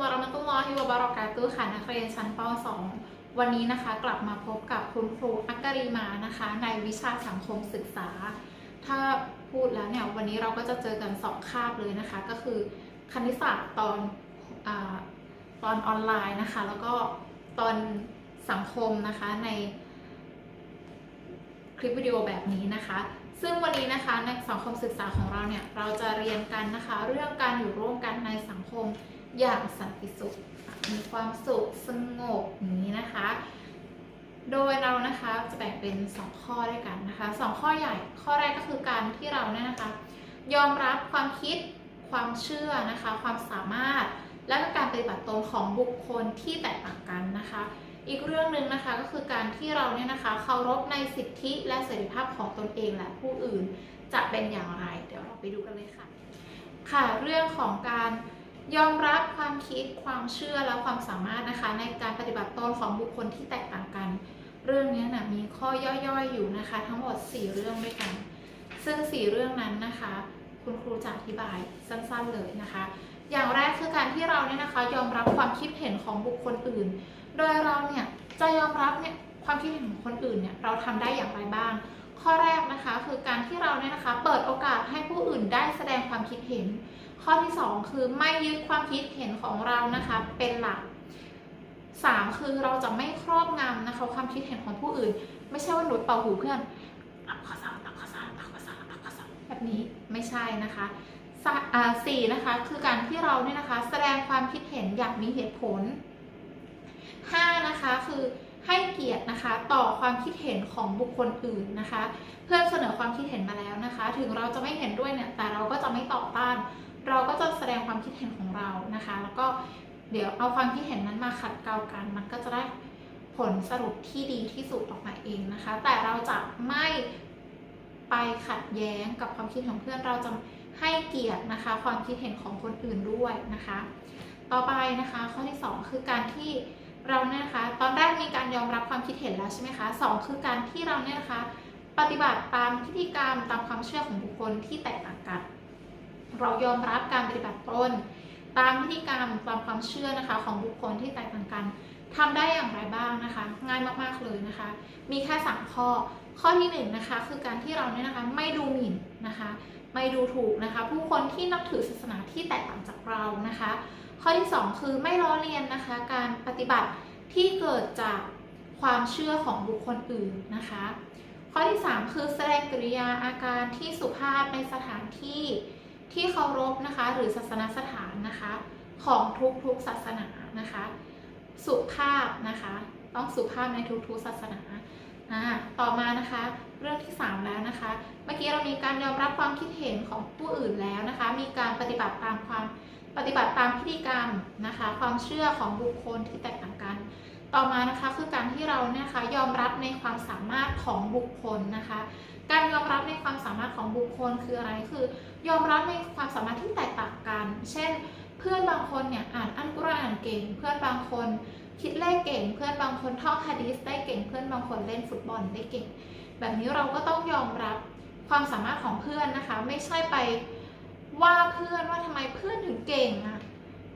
วะเราะมะตุลลอฮิวบารอกาตุฮ์ค่ะนักเรียนชั้นป .2 วันนี้นะคะ กลับมาพบกับคุณครูอักกรีมานะคะ ในวิชาสังคมศึกษา ถ้าพูดแล้วเนี่ยวันนี้เราก็จะเจอกันสองคาบเลยนะคะ ก็คือคณิตศาสตร์ตอนอตอนออนไลน์นะคะ แล้วก็ตอนสังคมนะคะในคลิปวิดีโอแบบนี้นะคะซึ่งวันนี้นะคะในสังคมศึกษาของเราเนี่ยเราจะเรียนกันนะคะ เรื่องการอยู่ร่วมกันในสังคม อย่างสันติสุข มีความสุขสงบอย่างนี้นะคะ โดยเรานะคะจะแบ่งเป็น 2 ข้อด้วยกันนะคะ 2 ข้อใหญ่ข้อแรกก็คือการที่เราเนี่ยนะคะ ยอมรับความคิดความเชื่อนะคะ ความสามารถและก็การปฏิบัติตนของบุคคลที่แตกต่างกันนะคะ อีกเรื่องหนึ่งนะคะก็คือการที่เราเนี่ยนะคะเคารพในสิทธิและเสรีภาพของตนเองและผู้อื่นจะเป็นอย่างไร เดี๋ยวเราไปดูกันเลยค่ะ ค่ะเรื่องของการ ยอมรับความคิดความเชื่อและความสามารถนะคะ ในการปฏิบัติตนของบุคคลที่แตกต่างกัน เรื่องนี้นะมีข้อย่อยๆอยู่นะคะ ทั้งหมด 4 เรื่องด้วยกัน ซึ่ง 4 เรื่องนั้นนะคะ คุณครูจะอธิบายสั้นๆเลยนะคะ อย่างแรกคือการที่เราเนี่ยนะคะ ยอมรับความคิดเห็นของบุคคลอื่น โดยเราเนี่ยจะยอมรับเนี่ยความคิดเห็นของคนอื่นเนี่ยเราทำได้อย่างไรบ้าง ข้อแรกนะคะคือการที่เราเนี่ยนะคะ เปิดโอกาสให้ผู้อื่นได้แสดงความคิดเห็น ข้อที่ 2 คือไม่ยึดความคิดเห็นของเรานะคะเป็นหลัก 3 คือเราจะไม่ครอบงำนะคะความคิดเห็นของผู้อื่น ไม่ใช่ว่าหนูเป่าหูเพื่อนตักข้อสามตักข้อสามตักข้อสามตักข้อสามแบบนี้ไม่ใช่นะคะส,ะสี่นะคะคือการที่เราเนี่ยนะคะแสดงความคิดเห็นอย่างมีเหตุผล 5 นะคะคือให้เกียรตินะคะต่อความคิดเห็นของบุคคลอื่นนะคะ เพื่อนเสนอความคิดเห็นมาแล้วนะคะ ถึงเราจะไม่เห็นด้วยเนี่ยแต่เราก็จะไม่ต่อต้าน เราก็จะแสดงความคิดเห็นของเรานะคะ แล้วก็เดี๋ยวเอาความคิดเห็นนั้นมาขัดเกลากัน มันก็จะได้ผลสรุปที่ดีที่สุดออกมาเองนะคะ แต่เราจะไม่ไปขัดแย้งกับความคิดของเพื่อนเราจะให้เกียรตินะคะ ความคิดเห็นของคนอื่นด้วยนะคะ ต่อไปนะคะข้อที่ 2 คือการที่เราเนี่ยนะคะ ตอนแรกมีการยอมรับความคิดเห็นแล้วใช่ไหมคะสองคือการที่เราเนี่ยนะคะ ปฏิบัติตามพิธีกรรมตามความเชื่อของบุคคลที่แตกต่างกัน เรายอมรับการปฏิบัติตนตามพิธีกรรมตามความเชื่อนะคะ ของบุคคลที่แตกต่างกันทำได้อย่างไรบ้างนะคะ ง่ายมากๆเลยนะคะ มีแค่สามข้อ ข้อที่หนึ่งนะคะคือการที่เราเนี่ยนะคะไม่ดูหมิ่นนะคะ ไม่ดูถูกนะคะ ผู้คนที่นับถือศาสนาที่แตกต่างจากเรานะคะ ข้อที่ 2 คือไม่ล้อเลียนนะคะ การปฏิบัติที่เกิดจากความเชื่อของบุคคลอื่นนะคะ ข้อที่ 3 คือแสดงกริยาอาการที่สุภาพในสถานที่ ที่เคารพนะคะ หรือศาสนสถานนะคะ ของทุกๆศาสนานะคะ สุภาพนะคะ ต้องสุภาพในทุกๆศาสนาต่อมานะคะเรื่องที่ 3 แล้วนะคะ เมื่อกี้เรามีการยอมรับความคิดเห็นของผู้อื่นแล้วนะคะ มีการปฏิบัติตามความปฏิบัติตามพิธีกรรมนะคะ ความเชื่อของบุคคลที่แตกต่างกัน ต่อมานะคะคือการที่เราเนี่ยนะคะยอมรับในความสามารถของบุคคลนะคะ การยอมรับในความสามารถของบุคคลคืออะไร คือยอมรับในความสามารถที่แตกต่างกัน เช่น เพื่อนบางคนเนี่ยอ่านอัลกุรอานเก่ง เพื่อนบางคนคิดเลขเก่ง เพื่อนบางคนท่องฮะดีสได้เก่ง เพื่อนบางคนเล่นฟุตบอลได้เก่ง แบบนี้เราก็ต้องยอมรับความสามารถของเพื่อนนะคะ ไม่ใช่ไปว่าเพื่อนว่าทำไมเพื่อนถึงเก่งอะ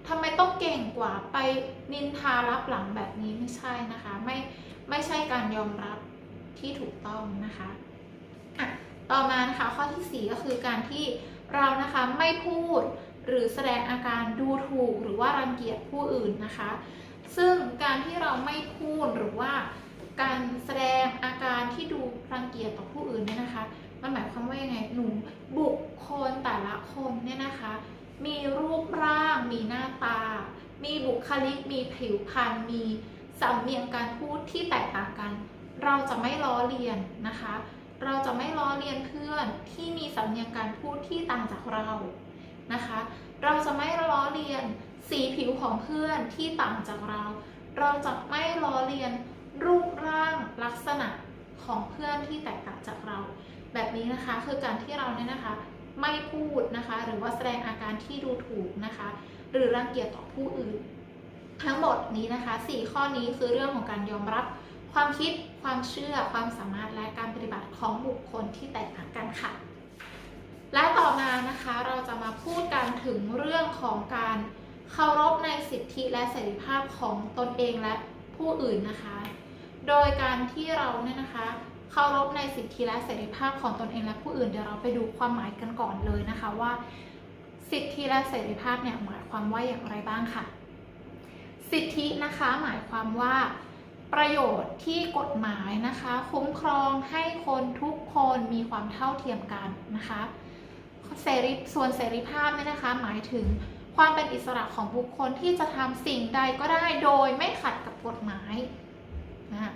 ทำไมต้องเก่งกว่าไปนินทารับหลังแบบนี้ไม่ใช่นะคะ ไม่ไม่ใช่การยอมรับที่ถูกต้องนะคะ อะต่อมานะคะข้อที่ 4 ก็คือการที่เรานะคะไม่พูดหรือแสดงอาการดูถูกหรือว่ารังเกียจผู้อื่นนะคะ ซึ่งการที่เราไม่พูดหรือว่าการแสดงอาการที่ดูรังเกียจต่อผู้อื่นเนี่ยนะคะ มันหมายความว่ายังไงหนูบุคคลแต่ละคนเนี่ยนะคะ มีรูปร่าง มีหน้าตา มีบุคลิก มีผิวพรรณมีสำเนียงการพูดที่แตกต่างกัน เราจะไม่ล้อเลียนนะคะ เราจะไม่ล้อเลียนเพื่อนที่มีสำเนียงการพูดที่ต่างจากเรานะคะ เราจะไม่ล้อเลียนสีผิวของเพื่อนที่ต่างจากเรา เราจะไม่ล้อเลียนรูปร่างลักษณะของเพื่อนที่แตกต่างจากเรา แบบนี้นะคะคือการที่เราเนี่ยนะคะ ไม่พูดนะคะ หรือว่าแสดงอาการที่ดูถูกนะคะ หรือรังเกียจต่อผู้อื่น ทั้งหมดนี้นะคะ 4 ข้อนี้คือเรื่องของการยอมรับ ความคิดความเชื่อความสามารถและการปฏิบัติของบุคคลที่แตกต่างกันค่ะ และต่อมานะคะเราจะมาพูดกันถึงเรื่องของการเคารพในสิทธิและเสรีภาพของตนเองและผู้อื่นนะคะ โดยการที่เราเนี่ยนะคะเคารพในสิทธิและเสรีภาพของตนเองและผู้อื่นเดี๋ยวเราไปดูความหมายกันก่อนเลยนะคะว่า สิทธิและเสรีภาพเนี่ยหมายความว่าอย่างไรบ้างค่ะ สิทธินะคะหมายความว่า ประโยชน์ที่กฎหมายนะคะ คุ้มครองให้คนทุกคนมีความเท่าเทียมกันนะคะเสรีส่วนเสรีภาพเนี่ยนะคะ หมายถึงความเป็นอิสระของบุคคลที่จะทำสิ่งใดก็ได้โดยไม่ขัดกับกฎหมายนะ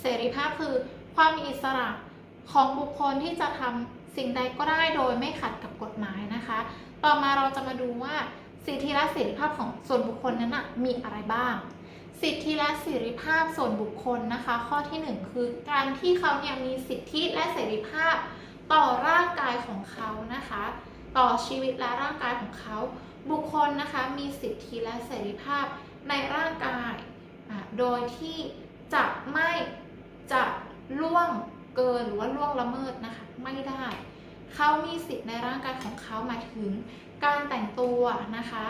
เสรีภาพคือความมีอิสระของบุคคลที่จะทำสิ่งใดก็ได้โดยไม่ขัดกับกฎหมายนะคะ ต่อมาเราจะมาดูว่าสิทธิและเสรีภาพของส่วนบุคคลนั้นนะมีอะไรบ้าง สิทธิและเสรีภาพส่วนบุคคลนะคะ ข้อที่หนึ่งคือการที่เขาเนี่ยมีสิทธิและเสรีภาพ ต่อร่างกายของเขานะคะ ต่อชีวิตและร่างกายของเขา บุคคลนะคะมีสิทธิและเสรีภาพในร่างกายอะโดยที่จะไม่จะล่วงเกินหรือว่าล่วงละเมิดนะคะไม่ได้ เขามีสิทธิ์ในร่างกายของเขาหมายถึง การแต่งตัวนะคะ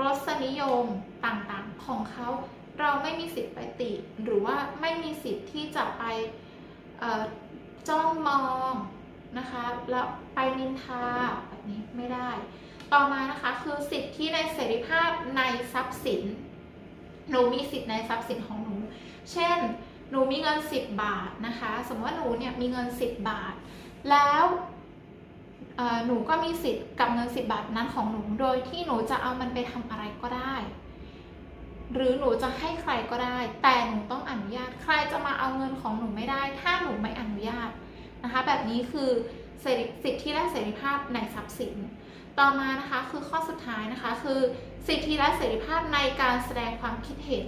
รสนิยมต่างๆของเขา เราไม่มีสิทธิ์ไปติ หรือว่าไม่มีสิทธิ์ที่จะไปจ้องมองนะคะ แล้วไปนินทาแบบนี้ไม่ได้ ต่อมานะคะคือสิทธิในเสรีภาพในทรัพย์สิน หนูมีสิทธิในทรัพย์สินของหนู เช่น หนูมีเงิน 10 บาทนะคะ สมมติว่าหนูเนี่ยมีเงิน 10 บาท แล้วหนูก็มีสิทธิ์กับเงิน 10 บาทนั้นของหนู โดยที่หนูจะเอามันไปทำอะไรก็ได้ หรือหนูจะให้ใครก็ได้ แต่หนูต้องอนุญาต ใครจะมาเอาเงินของหนูไม่ได้ ถ้าหนูไม่อนุญาตนะคะ แบบนี้คือเสรีสิทธิและเสรีภาพในทรัพย์สิน ต่อมานะคะคือข้อสุดท้ายนะคะคือสิทธิและเสรีภาพในการแสดงความคิดเห็น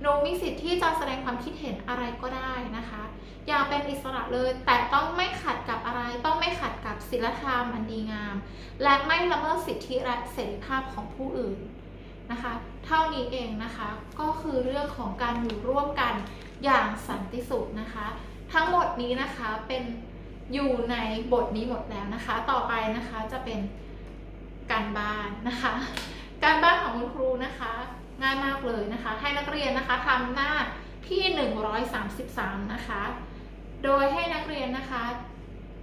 หนูมีสิทธิ์ที่จะแสดงความคิดเห็นอะไรก็ได้นะคะ อย่างเป็นอิสระเลยแต่ต้องไม่ขัดกับอะไร ต้องไม่ขัดกับศีลธรรมอันดีงาม และไม่ละเมิดสิทธิและเสรีภาพของผู้อื่น นะคะ เท่านี้เองนะคะ ก็คือเรื่องของการอยู่ร่วมกันอย่างสันติสุขนะคะ ทั้งหมดนี้นะคะเป็นอยู่ในบทนี้หมดแล้วนะคะ ต่อไปนะคะจะเป็นการบ้านนะคะ การบ้านของคุณครูนะคะง่ายมากเลยนะคะ ให้นักเรียนนะคะทำหน้าที่ 133 นะคะ โดยให้นักเรียนนะคะ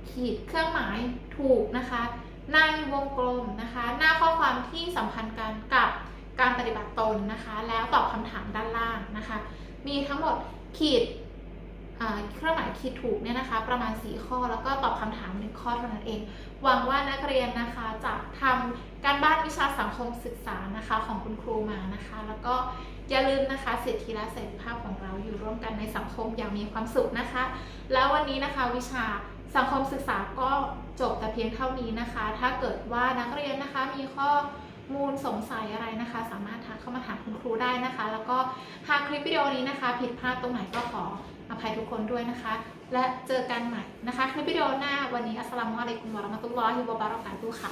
ขีดเครื่องหมายถูกนะคะ ในวงกลมนะคะ หน้าข้อความที่สัมพันธ์กันกับ การปฏิบัติตนนะคะ แล้วตอบคำถามด้านล่างนะคะ มีทั้งหมดขีดเครื่องหมายขีดถูกเนี่ยนะคะ ประมาณ 4 ข้อแล้วก็ตอบคำถามหนึ่งข้อเท่านั้นเอง หวังว่านักเรียนนะคะจะทำการบ้านวิชาสังคมศึกษานะคะของคุณครูมานะคะ แล้วก็อย่าลืมนะคะสิทธิและเสรีภาพของเราอยู่ร่วมกันในสังคมอย่างมีความสุขนะคะ แล้ววันนี้นะคะวิชาสังคมศึกษาก็จบแต่เพียงเท่านี้นะคะ ถ้าเกิดว่านักเรียนนะคะมีข้อ มูลสงสัยอะไรนะคะ สามารถทักเข้ามาถามคุณครูได้นะคะ แล้วก็หากคลิปวิดีโอนี้นะคะ ผิดพลาดตรงไหนก็ขออภัยทุกคนด้วยนะคะ และเจอกันใหม่นะคะ คลิปวิดีโอหน้าวันนี้อัสลามุอะลัยกุมวะเราะมะตุลลอฮิวะบะเราะกาตุค่ะ